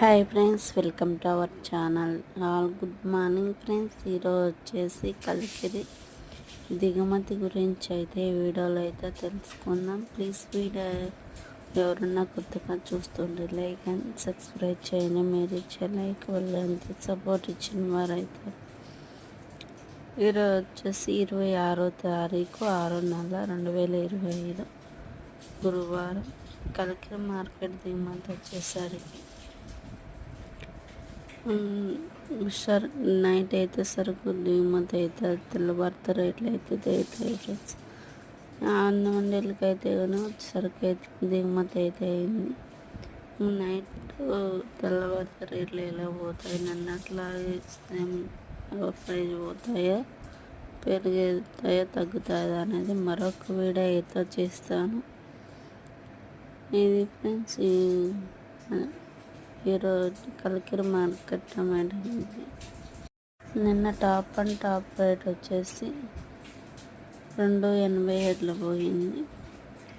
Hi friends welcome to our channel. All good morning friends. ఈరోజు వచ్చేసి కలికిరి దిగుమతి గురించి అయితే వీడియోలో అయితే తెలుసుకుందాం. ప్లీజ్ వీడియో ఎవరన్నా కొత్తగా చూస్తుంటే లైక్ అండ్ సబ్స్క్రైబ్ చేయండి. మీరు ఇచ్చే లైక్ వల్ల ఎంత సపోర్ట్ ఇచ్చిన వారైతే ఈరోజు వచ్చేసి ఇరవై ఆరో తారీఖు ఆరో నెల రెండు వేల ఇరవై ఐదు గురువారం. కలికిరి మార్కెట్ దిగుమతి వచ్చేసరికి సార్ నైట్ అయితే సరుకు దిగుమతి అవుతుంది తెల్లవారితే రేట్లు అయితే అవుతాయి ఫ్రెండ్స్ అన్న మండలికి అయితే కానీ సరుకు అయితే దిగుమతి అయితే అయింది. నైట్ తెల్లవారితే రేట్లు ఎలా పోతాయి నన్ను అట్లా ప్రైజ్ పోతాయో పెరుగుతాయో తగ్గుతాయో అనేది మరొక వీడియో అయితే చేస్తాను. ఇది ఫ్రెండ్స్ ఈరోజు కలికిరి మార్కెట్ టమాటా నిన్న టాప్ అండ్ టాప్ రేట్ వచ్చేసి రెండు ఎనభై ఏళ్ళు పోయింది.